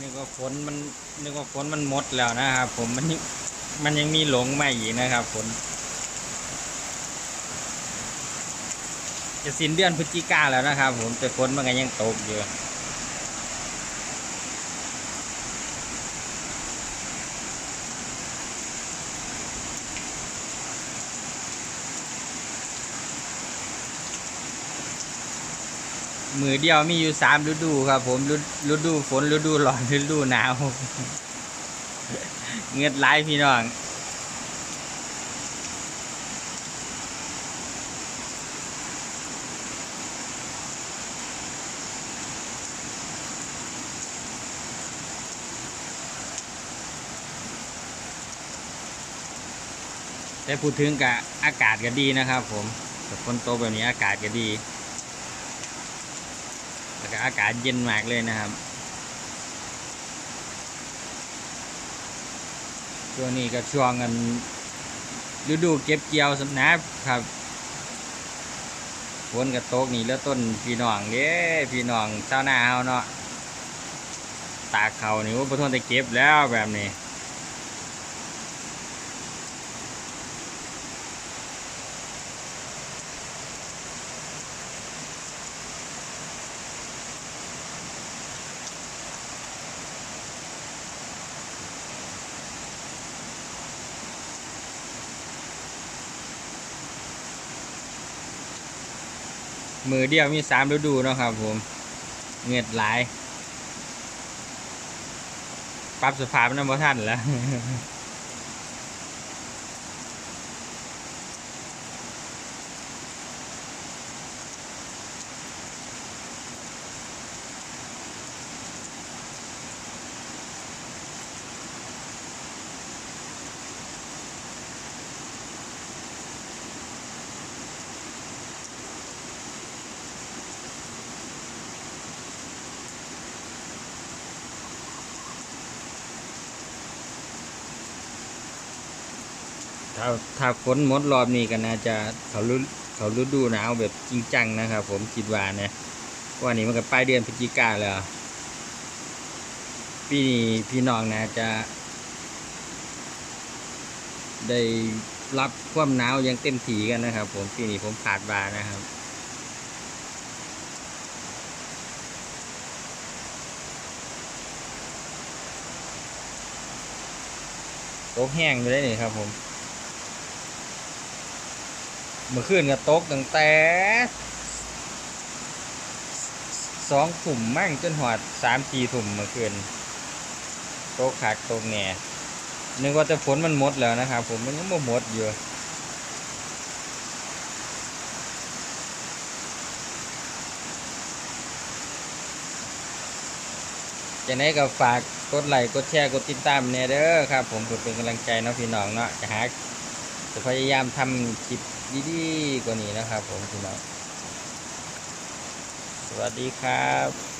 นึกว่าฝนมันนึกว่าฝนมันหมดแล้วนะครับผมมันยังมันยังมีหลงมาอีกนะครับฝนจะสิ้นเดือนพฤศจิกาแล้วนะครับผมแต่ฝนมันก็ยังตกอยู่ มือเดียวมีอยู่สามฤดูครับ ผมฤดูฝนฤดูร้อนฤดูหนาว เงือดไหลพี่น้องแต่พูดถึงกับอากาศก็ดีนะครับ ผมฝนตกแบบนี้อากาศก็ดี แล้วก็อากาศเย็นมากเลยนะครับช่วงนี้ก็ช่วงกันฤดูเก็บเกี่ยวสำนับครับฝนกระตกนี่แล้วต้นพี่น้องเด้พี่น้องชาวนาเอาเนาะตากเขานี่ว่าประทนจะเก็บแล้วแบบนี้ มือเดียวมีสามฤดูเนาะครับผมเงือดหลาย ปรับสภาพน้ำบ่ท่านแล้ว ถ้าถ้าฝนหมดรอบนี้ก็น่าจะเขาฤเขาฤดูหนาวแบบจริงจังนะครับ ผมคิดว่านะว่านี่มันก็ปลายเดือนพฤศจิกาแล้วปีนี้พี่น้องนะจะได้รับความหนาวย่างเต็มที่กันนะครับ ผมปีนี้ผมขาดบานะครับตกแห้งไปเลยนี่ครับผม เมื่อคืนก็ตกตั้งแต่สองถุ่มมั่งจนหอดสามสี่ถุ่มเมื่อคืนตกขักตกแหน่นึกว่าจะฝนมันหมดแล้วนะครับผมมันยังไม่หมดอยู่จะไหนก็ฝากกดไลค์กดแชร์กดติดตามเนี่ยเด้อครับ ผมเพื่อเป็นกำลังใจเนาะพี่น้องเนาะจะหาจะพยายามทำคลิป ดีๆกว่านี้นะครับ ผมพี่น้องสวัสดีครับ